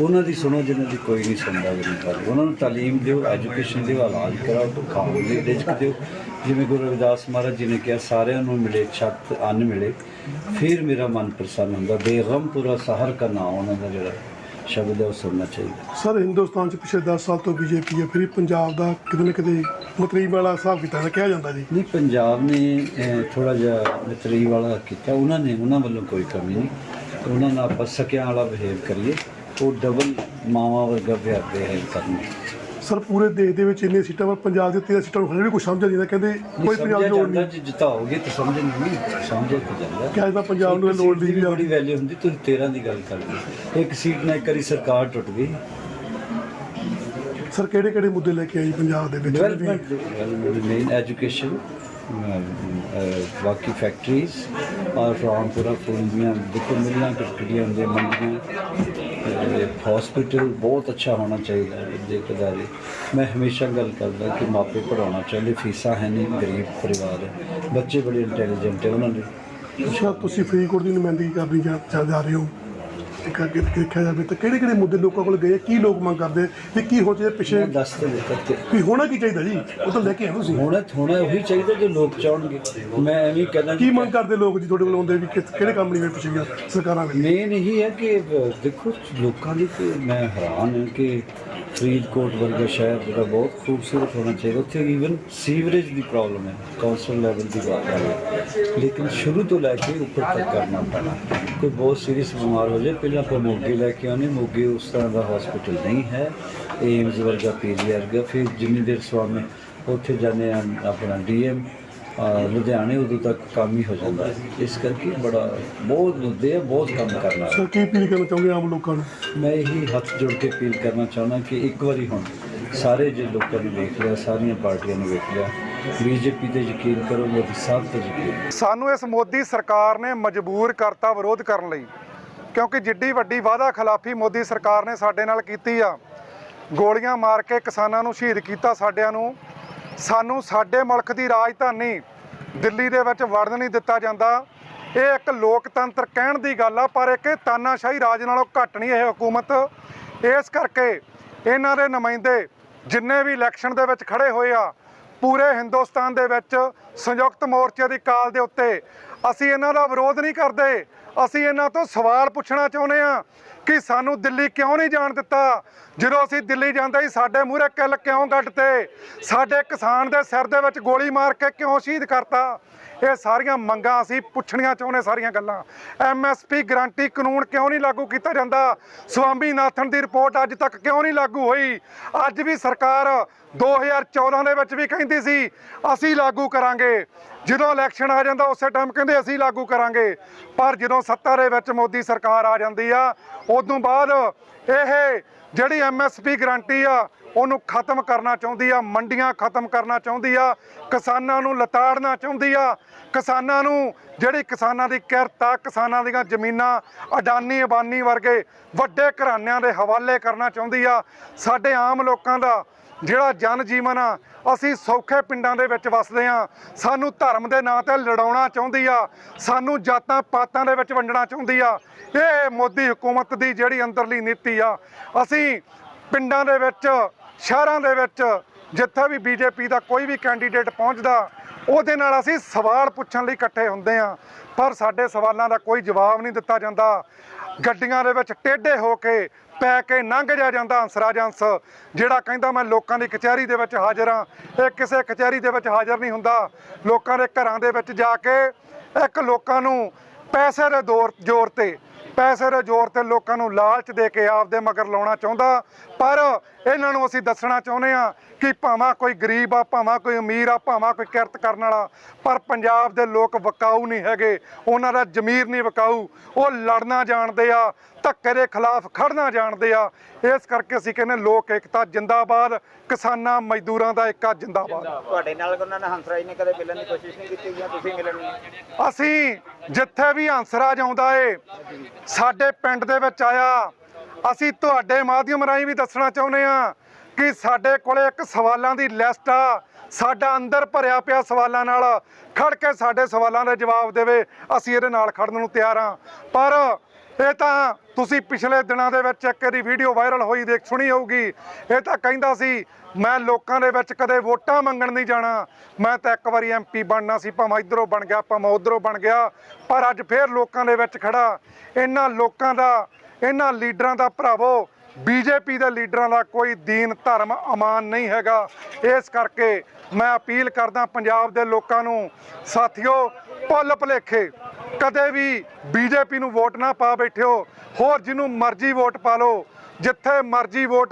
ਉਹਨਾਂ ਦੀ ਸੁਣੋ ਜਿਨ੍ਹਾਂ ਦੀ ਕੋਈ ਨਹੀਂ ਸੁਣਦਾ ਆਦਮੀ ਉਹਨਾਂ ਨੂੰ ਤਾਲੀਮ ਦਿਓ ਐਜੂਕੇਸ਼ਨ ਦਿਓ ਇਲਾਜ ਕਰਾਓ ਤੋਂ ਖਾਣ ਲਈ ਰਿਜ਼ਕ ਦਿਓ। ਜਿਵੇਂ ਗੁਰੂ ਰਵਿਦਾਸ ਮਹਾਰਾਜ ਜੀ ਨੇ ਕਿਹਾ ਸਾਰਿਆਂ ਨੂੰ ਮਿਲੇ ਛੱਤ ਅੰਨ ਮਿਲੇ। ਫਿਰ ਮੇਰਾ ਮਨ ਪ੍ਰਸੰਨ ਹੁੰਦਾ ਬੇਗਮ ਪੂਰਾ ਸਹਰ ਦਾ ਨਾਮ ਉਹਨਾਂ ਦਾ ਜਿਹੜਾ ਸ਼ਬਦ ਹੈ ਉਹ ਸੁਣਨਾ ਚਾਹੀਦਾ। ਸਰ ਹਿੰਦੁਸਤਾਨ 'ਚ ਪਿਛਲੇ 10 ਸਾਲ ਤੋਂ ਬੀਜੇਪੀ ਹੈ ਫਿਰ ਪੰਜਾਬ ਦਾ ਕਿਤੇ ਨਾ ਕਿਤੇ ਮਤਰੀਬ ਵਾਲਾ ਹਿਸਾਬ ਕੀਤਾ ਕਿਹਾ ਜਾਂਦਾ ਜੀ। ਨਹੀਂ ਪੰਜਾਬ ਨੇ ਥੋੜਾ ਜਿਹਾ ਮਿਤਰੀ ਵਾਲਾ ਕੀਤਾ। ਉਹਨਾਂ ਨੇ ਉਹਨਾਂ ਵੱਲੋਂ ਕੋਈ ਕਮੀ ਨਹੀਂ। ਉਹਨਾਂ ਨਾਲ ਆਪਾਂ ਸਕਿਆਂ ਵਾਲਾ ਬਿਹੇਵ ਕਰੀਏ। ਉਹ ਡਬਲ ਮਾਵਾ ਵਰਗਾ ਪਿਆਰ ਬਿਹੇਵ ਕਰਨਾ। ਸਰ ਪੂਰੇ ਦੇਸ਼ ਦੇ ਵਿੱਚ ਇੰਨੇ ਸੀਟਾਂ ਪਰ ਪੰਜਾਬ ਦੇ 13 ਸੀਟਾਂ ਨੂੰ ਹਲੇ ਵੀ ਕੁਝ ਸਮਝ ਨਹੀਂ ਆਉਂਦਾ ਕਹਿੰਦੇ ਕੋਈ ਪੰਜਾਬ ਦੀ ਲੋੜ ਨਹੀਂ। ਜੇ ਜਿਤਾਓਗੇ ਤਾਂ ਸਮਝ ਨਹੀਂ ਸਮਝੇ ਤਾਂ ਜਾਂਦਾ। ਕਿਹਾ ਜਾਂਦਾ ਪੰਜਾਬ ਨੂੰ ਲੋੜ ਦੀ ਬੜੀ ਵੈਲਿਊ ਹੁੰਦੀ ਤੁਸੀਂ 13 ਦੀ ਗੱਲ ਕਰਦੇ ਇੱਕ ਸੀਟ ਨਾਲ ਇੱਕ ਵਾਰੀ ਸਰਕਾਰ ਟੁੱਟ ਗਈ। ਸਰ ਕਿਹੜੇ ਕਿਹੜੇ ਮੁੱਦੇ ਲੈ ਕੇ ਆਈ ਪੰਜਾਬ ਦੇ ਵਿੱਚ? ਡਿਵੈਲਪਮੈਂਟ ਮੇਨ ਐਜੂਕੇਸ਼ਨ ਬਾਕੀ ਫੈਕਟਰੀਜ਼ ਔਰ ਰਾਮਪੁਰਾ ਫੂਲ ਦੇਖੋ ਮਿਲਾਂ ਕਟਕੜੀਆਂ ਹੁੰਦੀਆਂ ਮੰਡੀਆਂ ਹਸਪੀਟਲ ਬਹੁਤ ਅੱਛਾ ਹੋਣਾ ਚਾਹੀਦਾ ਹੈ ਦੇਖਦਾਰੀ ਮੈਂ ਹਮੇਸ਼ਾ ਗੱਲ ਕਰਦਾ ਕਿ ਮਾਪੇ ਪੜਾਉਣਾ ਚਾਹੀਦੇ, ਫੀਸਾਂ ਹੈ ਨਹੀਂ, ਗਰੀਬ ਪਰਿਵਾਰ ਹੈ। ਬੱਚੇ ਬੜੇ ਇੰਟੈਲੀਜੈਂਟ ਹੈ ਉਹਨਾਂ ਦੇ। ਅੱਛਾ, ਤੁਸੀਂ ਫਰੀਦਕੋਟ ਦੀ ਨੁਮਾਇੰਦਗੀ ਕਰਨੀ ਜਾ- ਜਾ ਰਹੇ ਹੋ? ਇੱਕ ਅੱਗੇ ਦੇਖਿਆ ਜਾਵੇ ਤਾਂ ਕਿਹੜੇ ਕਿਹੜੇ ਮੁੱਦੇ ਲੋਕਾਂ ਕੋਲ ਗਏ ਕੀ ਲੋਕ ਮੰਗ ਕਰਦੇ ਤੇ ਕੀ ਹੋ ਚਾਹੀਦਾ ਪਿੱਛੇ? ਦੱਸ ਤੇ ਦਿੱਤਾ ਹੋਣਾ ਕੀ ਚਾਹੀਦਾ ਜੀ? ਉਹ ਤਾਂ ਲੈ ਕੇ ਆਏ ਤੁਸੀਂ। ਹੋਣਾ ਹੋਣਾ ਉਹੀ ਚਾਹੀਦਾ ਜੋ ਲੋਕ ਚਾਹਣਗੇ। ਮੈਂ ਐਵੇਂ ਕਹਿੰਦਾ ਕੀ ਮੰਗ ਕਰਦੇ ਲੋਕ ਜੀ ਤੁਹਾਡੇ ਕੋਲ ਆਉਂਦੇ ਵੀ ਕਿ- ਕਿਹੜੇ ਕੰਮ ਨਹੀਂ ਹੋਏ ਪਿਛਲੀਆਂ ਸਰਕਾਰਾਂ ਵੇਲੇ ਮੇਨ ਇਹੀ ਹੈ ਕਿ ਦੇਖੋ ਲੋਕਾਂ ਦੀ ਤੇ ਮੈਂ ਹੈਰਾਨ ਹਾਂ ਕਿ ਫਰੀਦਕੋਟ ਵਰਗਾ ਸ਼ਹਿਰ ਜਿਹੜਾ ਬਹੁਤ ਖੂਬਸੂਰਤ ਹੋਣਾ ਚਾਹੀਦਾ। ਉੱਥੇ ਈਵਨ ਸੀਵਰੇਜ ਦੀ ਪ੍ਰੋਬਲਮ ਹੈ। ਕੌਂਸਲ ਲੈਵਲ ਦੀ ਬਾਤ ਹੈ। ਲੇਕਿਨ ਸ਼ੁਰੂ ਤੋਂ ਲੈ ਕੇ ਉੱਪਰ ਤੱਕ ਕਰਨਾ ਪੈਣਾ। ਕੋਈ ਬਹੁਤ ਸੀਰੀਅਸ ਬਿਮਾਰ ਹੋ ਜਾਏ, ਪਹਿਲਾਂ ਆਪਾਂ ਮੋਗੇ ਲੈ ਕੇ ਆਉਣੇ ਮੋਗੇ ਉਸ ਤਰ੍ਹਾਂ ਦਾ ਹਸਪੀਟਲ ਨਹੀਂ ਹੈ। ਏਮਜ਼ ਵਰਗਾ ਪੀਜੀਆਰ ਵਰਗਾ। ਫਿਰ ਜਿੰਨੀ ਦੇਰ ਸਵਾਮੀ ਉੱਥੇ ਜਾਂਦੇ ਆ ਆਪਣਾ ਡੀਐਮ ਲੁਧਿਆਣੇ ਉਦੋਂ ਤੱਕ ਕੰਮ ਹੀ ਹੋ ਜਾਂਦਾ ਇਸ ਕਰਕੇ ਬੜਾ ਬਹੁਤ ਮੁੱਦੇ ਆ ਬਹੁਤ ਕੰਮ ਕਰਨਾ ਹੈ ਸਰ ਕੀ ਅਪੀਲ ਕਰਨਾ ਚਾਹੁੰਦੇ ਆਮ ਲੋਕਾਂ ਨੂੰ? ਮੈਂ ਇਹੀ ਹੱਥ ਜੋੜ ਕੇ ਅਪੀਲ ਕਰਨਾ ਚਾਹੁੰਦਾ ਕਿ ਇੱਕ ਵਾਰੀ ਹੁਣ ਸਾਰੇ ਜੇ ਲੋਕਾਂ ਨੇ ਵੇਖ ਲਿਆ ਸਾਰੀਆਂ ਪਾਰਟੀਆਂ ਨੇ ਵੇਖ ਲਿਆ ਬੀਜੇਪੀ ਤੇ ਯਕੀਨ ਕਰੋ ਮੋਦੀ ਸਾਹਿਬ ਤੇ ਯਕੀਨ ਸਾਨੂੰ ਇਸ ਮੋਦੀ ਸਰਕਾਰ ਨੇ ਮਜਬੂਰ ਕਰਤਾ ਵਿਰੋਧ ਕਰਨ ਲਈ ਕਿਉਂਕਿ ਜਿੱਡੀ ਵੱਡੀ ਵਾਅਦਾ ਖਿਲਾਫੀ ਮੋਦੀ ਸਰਕਾਰ ਨੇ ਸਾਡੇ ਨਾਲ ਕੀਤੀ ਆ ਗੋਲੀਆਂ ਮਾਰ ਕੇ ਕਿਸਾਨਾਂ ਨੂੰ ਸ਼ਹੀਦ ਕੀਤਾ ਸਾਡਿਆਂ ਨੂੰ ਸਾਨੂੰ ਸਾਡੇ ਮੁਲਕ ਦੀ ਰਾਜਧਾਨੀ ਦਿੱਲੀ ਦੇ ਵਿੱਚ ਵੜਨ ਨਹੀਂ ਦਿੱਤਾ ਜਾਂਦਾ। ਇਹ ਇੱਕ ਲੋਕਤੰਤਰ ਕਹਿਣ ਦੀ ਗੱਲ ਆ, ਪਰ ਇੱਕ ਤਾਨਾਸ਼ਾਹੀ ਰਾਜ ਨਾਲੋਂ ਘੱਟ ਨਹੀਂ ਇਹ ਹਕੂਮਤ। ਇਸ ਕਰਕੇ ਇਹਨਾਂ ਦੇ ਨੁਮਾਇੰਦੇ ਜਿੰਨੇ ਵੀ ਇਲੈਕਸ਼ਨ ਦੇ ਵਿੱਚ ਖੜੇ ਹੋਏ ਆ, ਪੂਰੇ ਹਿੰਦੁਸਤਾਨ ਦੇ ਵਿੱਚ ਸੰਯੁਕਤ ਮੋਰਚੇ ਦੀ ਕਾਲ ਦੇ ਉੱਤੇ ਅਸੀਂ ਇਹਨਾਂ ਦਾ ਵਿਰੋਧ ਨਹੀਂ ਕਰਦੇ। ਅਸੀਂ ਇਹਨਾਂ ਤੋਂ ਸਵਾਲ ਪੁੱਛਣਾ ਚਾਹੁੰਦੇ ਆ ਕਿ ਸਾਨੂੰ ਦਿੱਲੀ ਕਿਉਂ ਨਹੀਂ ਜਾਣ ਦਿੱਤਾ? ਜਦੋਂ ਅਸੀਂ ਦਿੱਲੀ ਜਾਂਦੇ ਸੀ, ਸਾਡੇ ਮੂਹਰੇ ਕਿੱਲ ਕਿਉਂ ਗੱਡਤੇ ਸਾਡੇ ਕਿਸਾਨ ਦੇ ਸਿਰ ਦੇ ਵਿੱਚ ਗੋਲੀ ਮਾਰ ਕੇ ਕਿਉਂ ਸ਼ਹੀਦ ਕਰਤਾ? ਇਹ ਸਾਰੀਆਂ ਮੰਗਾਂ ਅਸੀਂ ਪੁੱਛਣੀਆਂ ਚਾਹੁੰਦੇ ਸਾਰੀਆਂ ਗੱਲਾਂ। ਐਮਐਸਪੀ ਗਰੰਟੀ ਕਾਨੂੰਨ ਕਿਉਂ ਨਹੀਂ ਲਾਗੂ ਕੀਤਾ ਜਾਂਦਾ? ਸਵਾਮੀਨਾਥਨ ਦੀ ਰਿਪੋਰਟ ਅੱਜ ਤੱਕ ਕਿਉਂ ਨਹੀਂ ਲਾਗੂ ਹੋਈ? ਅੱਜ ਵੀ ਸਰਕਾਰ 2014 ਦੇ ਵਿੱਚ ਵੀ ਕਹਿੰਦੀ ਸੀ, ਅਸੀਂ ਲਾਗੂ ਕਰਾਂਗੇ। ਜਦੋਂ ਇਲੈਕਸ਼ਨ ਆ ਜਾਂਦਾ, ਉਸੇ ਟਾਈਮ ਕਹਿੰਦੇ ਅਸੀਂ ਲਾਗੂ ਕਰਾਂਗੇ। ਪਰ ਜਦੋਂ ਸੱਤਾ ਦੇ ਵਿੱਚ ਮੋਦੀ ਸਰਕਾਰ ਆ ਜਾਂਦੀ ਆ, ਉਦੋਂ ਬਾਅਦ ਇਹ ਜਿਹੜੀ ਐਮਐਸਪੀ ਗਰੰਟੀ ਆ, ਉਹਨੂੰ ਖਤਮ ਕਰਨਾ ਚਾਹੁੰਦੀ ਆ, ਮੰਡੀਆਂ ਖਤਮ ਕਰਨਾ ਚਾਹੁੰਦੀ ਆ, ਕਿਸਾਨਾਂ ਨੂੰ ਲਤਾੜਨਾ ਚਾਹੁੰਦੀ ਆ। ਕਿਸਾਨਾਂ ਨੂੰ ਜਿਹੜੀ ਕਿਸਾਨਾਂ ਦੀ ਕਿਰਤ ਆ, ਕਿਸਾਨਾਂ ਦੀਆਂ ਜ਼ਮੀਨਾਂ ਅਡਾਨੀ ਅਬਾਨੀ ਵਰਗੇ ਵੱਡੇ ਘਰਾਣਿਆਂ ਦੇ ਹਵਾਲੇ ਕਰਨਾ ਚਾਹੁੰਦੀ ਆ। ਸਾਡੇ ਆਮ ਲੋਕਾਂ ਦਾ ਜਿਹੜਾ ਜਨ ਜੀਵਨ ਆ, ਅਸੀਂ ਸੌਖੇ ਪਿੰਡਾਂ ਦੇ ਵਿੱਚ ਵੱਸਦੇ ਆ ਸਾਨੂੰ ਧਰਮ ਦੇ ਨਾਂ ਤੇ ਲੜਾਉਣਾ ਚਾਹੁੰਦੀ ਆ। ਸਾਨੂੰ ਜਾਤਾਂ ਪਾਤਾਂ ਦੇ ਵਿੱਚ ਵੰਡਣਾ ਚਾਹੁੰਦੀ ਆ। ਇਹ ਮੋਦੀ ਹਕੂਮਤ ਦੀ ਜਿਹੜੀ ਅੰਦਰਲੀ ਨੀਤੀ ਆ, ਅਸੀਂ ਪਿੰਡਾਂ ਦੇ ਵਿੱਚ, ਸ਼ਹਿਰਾਂ ਦੇ ਵਿੱਚ, ਜਿੱਥੇ ਵੀ ਬੀਜੇਪੀ ਦਾ ਕੋਈ ਵੀ ਕੈਂਡੀਡੇਟ ਪਹੁੰਚਦਾ, ਉਹਦੇ ਨਾਲ ਅਸੀਂ ਸਵਾਲ ਪੁੱਛਣ ਲਈ ਇਕੱਠੇ ਹੁੰਦੇ ਆ ਪਰ ਸਾਡੇ ਸਵਾਲਾਂ ਦਾ ਕੋਈ ਜਵਾਬ ਨਹੀਂ ਦਿੱਤਾ ਜਾਂਦਾ। ਗੱਡੀਆਂ ਦੇ ਵਿੱਚ ਟੇਢੇ ਹੋ ਕੇ ਪੈ ਕੇ ਲੰਘ ਜਾ ਜਾਂਦਾ ਹੰਸਰਾਜ ਹੰਸ, ਜਿਹੜਾ ਕਹਿੰਦਾ ਮੈਂ ਲੋਕਾਂ ਦੀ ਕਚਹਿਰੀ ਦੇ ਵਿੱਚ ਹਾਜ਼ਰ ਹਾਂ। ਇਹ ਕਿਸੇ ਕਚਹਿਰੀ ਦੇ ਵਿੱਚ ਹਾਜ਼ਰ ਨਹੀਂ ਹੁੰਦਾ। ਲੋਕਾਂ ਦੇ ਘਰਾਂ ਦੇ ਵਿੱਚ ਜਾ ਕੇ ਇੱਕ ਲੋਕਾਂ ਨੂੰ ਪੈਸੇ ਦੇ ਦੌਰ, ਜ਼ੋਰ ਤੇ, ਪੈਸੇ ਦੇ ਜ਼ੋਰ ਤੇ ਲੋਕਾਂ ਨੂੰ ਲਾਲਚ ਦੇ ਕੇ ਆਪਦੇ ਮਗਰ ਲਾਉਣਾ ਚਾਹੁੰਦਾ। ਪਰ ਇਹਨਾਂ ਨੂੰ ਅਸੀਂ ਦੱਸਣਾ ਚਾਹੁੰਦੇ ਆ ਕਿ ਭਾਵੇਂ ਕੋਈ ਗਰੀਬ ਆ ਭਾਵੇਂ ਕੋਈ ਅਮੀਰ ਆ ਭਾਵੇਂ ਕੋਈ ਕਿਰਤ ਕਰਨ ਵਾਲਾ ਪਰ ਪੰਜਾਬ ਦੇ ਲੋਕ ਵਕਾਊ ਨਹੀਂ ਹੈਗੇ। ਉਹਨਾਂ ਦਾ ਜ਼ਮੀਰ ਨਹੀਂ ਵਕਾਊ। ਉਹ ਲੜਨਾ ਜਾਣਦੇ ਆ ਧੱਕੇ ਦੇ ਖਿਲਾਫ ਖੜਨਾ ਜਾਣਦੇ ਆ। ਇਸ ਕਰਕੇ ਅਸੀਂ ਕਹਿੰਦੇ ਲੋਕ ਏਕਤਾ ਜਿੰਦਾਬਾਦ ਕਿਸਾਨਾਂ ਮਜ਼ਦੂਰਾਂ ਦਾ ਏਕਾ ਜਿੰਦਾਬਾਦ। ਤੁਹਾਡੇ ਨਾਲ ਉਹਨਾਂ ਨੇ ਹੰਸਰਾਜ ਨੇ ਕਦੇ ਮਿਲਣ ਦੀ ਕੋਸ਼ਿਸ਼ ਨਹੀਂ ਕੀਤੀ ਜਾਂ ਤੁਸੀਂ ਮਿਲਣ ਅਸੀਂ ਜਿੱਥੇ ਵੀ ਹੰਸਰਾਜ ਆਉਂਦਾ ਏ ਸਾਡੇ ਪਿੰਡ ਦੇ ਵਿੱਚ ਆਇਆ। ਅਸੀਂ ਤੁਹਾਡੇ ਮਾਧਿਅਮ ਰਾਹੀਂ ਵੀ ਦੱਸਣਾ ਚਾਹੁੰਦੇ ਆ ਕਿ ਸਾਡੇ ਕੋਲੇ ਇੱਕ ਸਵਾਲਾਂ ਦੀ ਲਿਸਟ ਆ। ਸਾਡਾ ਅੰਦਰ ਭਰਿਆ ਪਿਆ ਸਵਾਲਾਂ ਨਾਲ ਖੜ ਕੇ ਸਾਡੇ ਸਵਾਲਾਂ ਦੇ ਜਵਾਬ ਦੇਵੇ। ਅਸੀਂ ਇਹਦੇ ਨਾਲ ਖੜਨ ਨੂੰ ਤਿਆਰ ਆ। ਪਰ ਇਹ ਤਾਂ ਤੁਸੀਂ ਪਿਛਲੇ ਦਿਨਾਂ ਦੇ ਵਿੱਚ ਇੱਕ ਇਹਦੀ ਵੀਡੀਓ ਵਾਇਰਲ ਹੋਈ ਦੇਖ, ਸੁਣੀ ਹੋਊਗੀ। ਇਹ ਤਾਂ ਕਹਿੰਦਾ ਸੀ, ਮੈਂ ਲੋਕਾਂ ਦੇ ਵਿੱਚ ਕਦੇ ਵੋਟਾਂ ਮੰਗਣ ਨਹੀਂ ਜਾਣਾ। ਮੈਂ ਤਾਂ ਇੱਕ ਵਾਰੀ ਐਮਪੀ ਬਣਨਾ ਸੀ, ਭਾਵੇਂ ਇਧਰੋਂ ਬਣ ਗਿਆ, ਭਾਵੇਂ ਉਧਰੋਂ ਬਣ ਗਿਆ। ਪਰ ਅੱਜ ਫੇਰ ਲੋਕਾਂ ਦੇ ਵਿੱਚ ਖੜਾ। ਇਹਨਾਂ ਲੋਕਾਂ ਦਾ, ਇਹਨਾਂ ਲੀਡਰਾਂ ਦਾ ਭਰਾਵੋ ਬੀਜੇਪੀ ਦੇ ਲੀਡਰਾਂ ਦਾ ਕੋਈ ਦੀਨ, ਧਰਮ, ਅਮਾਨ ਨਹੀਂ ਹੈਗਾ। ਇਸ ਕਰਕੇ ਮੈਂ ਅਪੀਲ ਕਰਦਾ ਪੰਜਾਬ ਦੇ ਲੋਕਾਂ ਨੂੰ, ਸਾਥੀਓ, ਭੁੱਲ ਭੁਲੇਖੇ, ਕਦੇ ਵੀ ਬੀਜੇਪੀ ਨੂੰ ਵੋਟ ਨਾ ਪਾ ਬੈਠਿਓ। ਹੋਰ ਜਿਹਨੂੰ ਮਰਜ਼ੀ ਵੋਟ ਪਾ ਲਓ, ਜਿੱਥੇ ਮਰਜ਼ੀ ਵੋਟ